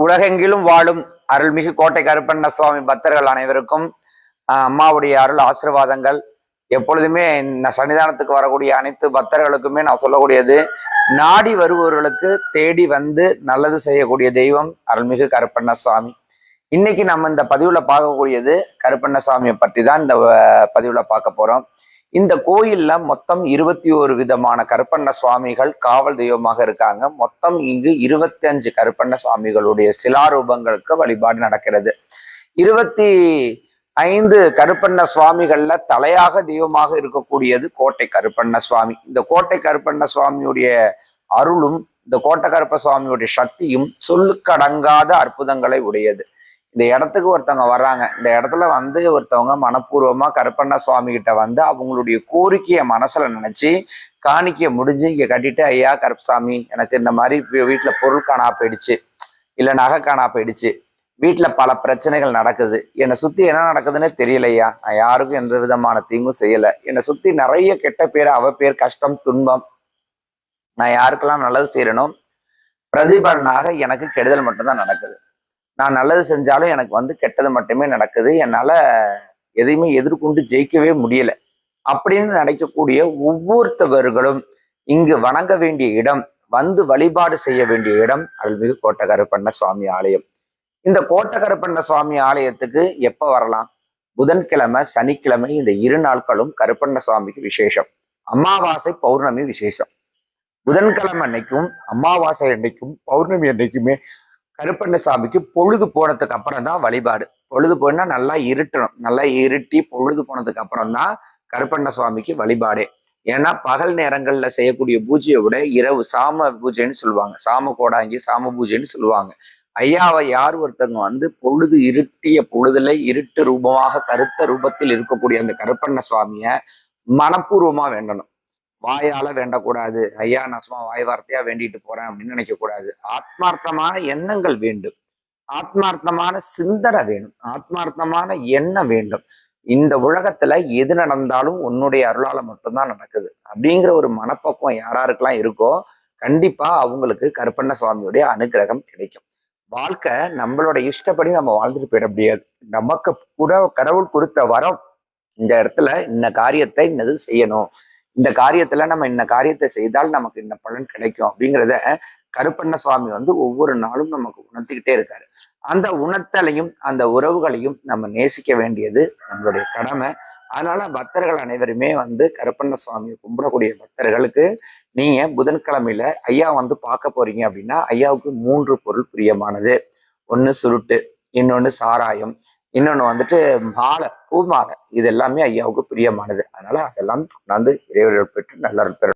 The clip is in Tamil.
உலகெங்கிலும் வாழும் அருள்மிகு கோட்டை கருப்பண்ண சுவாமி பக்தர்கள் அனைவருக்கும் அம்மாவுடைய அருள் ஆசீர்வாதங்கள். எப்பொழுதுமே இந்த சன்னிதானத்துக்கு வரக்கூடிய அனைத்து பக்தர்களுக்குமே நான் சொல்லக்கூடியது நாடி வருபவர்களுக்கு தேடி வந்து நல்லது செய்யக்கூடிய தெய்வம் அருள்மிகு கருப்பண்ண சுவாமி. இன்னைக்கு நம்ம இந்த பதிவுல பார்க்கக்கூடியது கருப்பண்ண சுவாமியை பற்றி தான் இந்த அஹ், பதிவுல பார்க்க போறோம். இந்த கோயில்ல மொத்தம் இருபத்தி ஒரு விதமான கருப்பண்ண சுவாமிகள் காவல் தெய்வமாக இருக்காங்க. மொத்தம் இங்கு இருபத்தி அஞ்சு கருப்பண்ண சுவாமிகளுடைய சிலாரூபங்களுக்கு வழிபாடு நடக்கிறது. இருபத்தி ஐந்து கருப்பண்ண சுவாமிகள்ல தலையாக தெய்வமாக இருக்கக்கூடியது கோட்டை கருப்பண்ண சுவாமி. இந்த கோட்டை கருப்பண்ண சுவாமியுடைய அருளும் இந்த கோட்டை கருப்ப சுவாமியுடைய சக்தியும் சொல்லுக்கடங்காத அற்புதங்களை உடையது. இந்த இடத்துக்கு ஒருத்தவங்க வர்றாங்க. இந்த இடத்துல வந்து ஒருத்தவங்க மனப்பூர்வமா கருப்பண்ண சுவாமி கிட்ட வந்து அவங்களுடைய கோரிக்கையை மனசுல நினைச்சு காணிக்க முடிஞ்சு இங்க கட்டிட்டு ஐயா கருப்பசாமி எனக்கு இந்த மாதிரி வீட்டில் வீட்டுல பொருள் காணா போயிடுச்சு. இல்ல நகை காணா போயிடுச்சு. வீட்டுல பல பிரச்சனைகள் நடக்குது. என்னை சுத்தி என்ன நடக்குதுன்னே தெரியலையா? நான் யாருக்கும் எந்த விதமான தீங்கும் செய்யல. என்னை சுத்தி நிறைய கெட்ட பேர் அவ பேர் கஷ்டம் துன்பம். நான் யாருக்கெல்லாம் நல்லது செய்யணும் பிரதிபலனாக எனக்கு கெடுதல் மட்டும்தான் நடக்குது. நான் நல்லது செஞ்சாலும் எனக்கு வந்து கெட்டது மட்டுமே நடக்குது. என்னால் எதையுமே எதிர்கொண்டு ஜெயிக்கவே முடியல. அப்படின்னு நினைக்கக்கூடிய ஒவ்வொருத்தவர்களும் இங்கு வணங்க வேண்டிய இடம் வந்து வழிபாடு செய்ய வேண்டிய இடம் அருள்மிகு கோட்டகருப்பண்ண சுவாமி ஆலயம். இந்த கோட்டகருப்பண்ண சுவாமி ஆலயத்துக்கு எப்ப வரலாம்? புதன்கிழமை சனிக்கிழமை இந்த இரு நாட்களும் கருப்பண்ண சுவாமிக்கு விசேஷம். அமாவாசை பௌர்ணமி விசேஷம். புதன்கிழமை அன்னைக்கும் அமாவாசை அன்னைக்கும் பௌர்ணமி அன்னைக்குமே கருப்பண்ணசாமிக்கு பொழுது போனதுக்கு அப்புறம் தான் வழிபாடு. பொழுது போனா நல்லா இருட்டணும். நல்லா இருட்டி பொழுது போனதுக்கு அப்புறம் தான் கருப்பண்ண சுவாமிக்கு வழிபாடே. ஏன்னா பகல் நேரங்கள்ல செய்யக்கூடிய பூஜையை விட இரவு சாம பூஜைன்னு சொல்லுவாங்க. சாம கோடாங்கி சாம பூஜைன்னு சொல்லுவாங்க. ஐயாவை யார் ஒருத்தவங்க வந்து பொழுது இருட்டிய பொழுதுல இருட்டு ரூபமாக கருத்த ரூபத்தில் இருக்கக்கூடிய அந்த கருப்பண்ண சுவாமிய மனப்பூர்வமா வேண்டணும். வாயால வேண்டக்கூடாது. ஐயா நான் சும்மா வாய் வார்த்தையா வேண்டிட்டு போறேன் அப்படின்னு நினைக்க கூடாது ஆத்மார்த்தமான எண்ணங்கள் வேண்டும். ஆத்மார்த்தமான சிந்தனை வேணும். ஆத்மார்த்தமான எண்ணம் வேண்டும். இந்த உலகத்துல எது நடந்தாலும் உன்னுடைய அருளால மட்டும்தான் நடக்குது. அப்படிங்கிற ஒரு மனப்பக்குவம் யாராருக்கெல்லாம் இருக்கோ கண்டிப்பா அவங்களுக்கு கருப்பண்ண சுவாமியுடைய அனுகிரகம் கிடைக்கும். வாழ்க்கை நம்மளோட இஷ்டப்படி நம்ம வாழ்ந்துட்டு போயிட முடியாது. நமக்கு கூட கடவுள் கொடுத்த வரம் இந்த இடத்துல இந்த காரியத்தை இன்னது செய்யணும். இந்த காரியத்துல நம்ம இந்த காரியத்தை செய்தால் நமக்கு இந்த பலன் கிடைக்கும் அப்படிங்கிறத கருப்பண்ண சுவாமி வந்து ஒவ்வொரு நாளும் நமக்கு உணர்த்திக்கிட்டே இருக்காரு. அந்த உணர்த்தலையும் அந்த உறவுகளையும் நம்ம நேசிக்க வேண்டியது நம்மளுடைய கடமை. அதனால பக்தர்கள் அனைவருமே வந்து கருப்பண்ண சுவாமியை கும்பிடக்கூடிய பக்தர்களுக்கு நீங்க புதன்கிழமையில ஐயா வந்து பார்க்க போறீங்க அப்படின்னா ஐயாவுக்கு மூன்று பொருள் பிரியமானது. ஒன்று சுருட்டு இன்னொன்று சாராயம். இன்னொன்று வந்துட்டு மாலை பூ மாலை. இது எல்லாமே ஐயாவுக்கு பிரியமானது. அதனால அதெல்லாம் கொண்டாந்து இறைவர்கள் பெற்று நல்ல பெற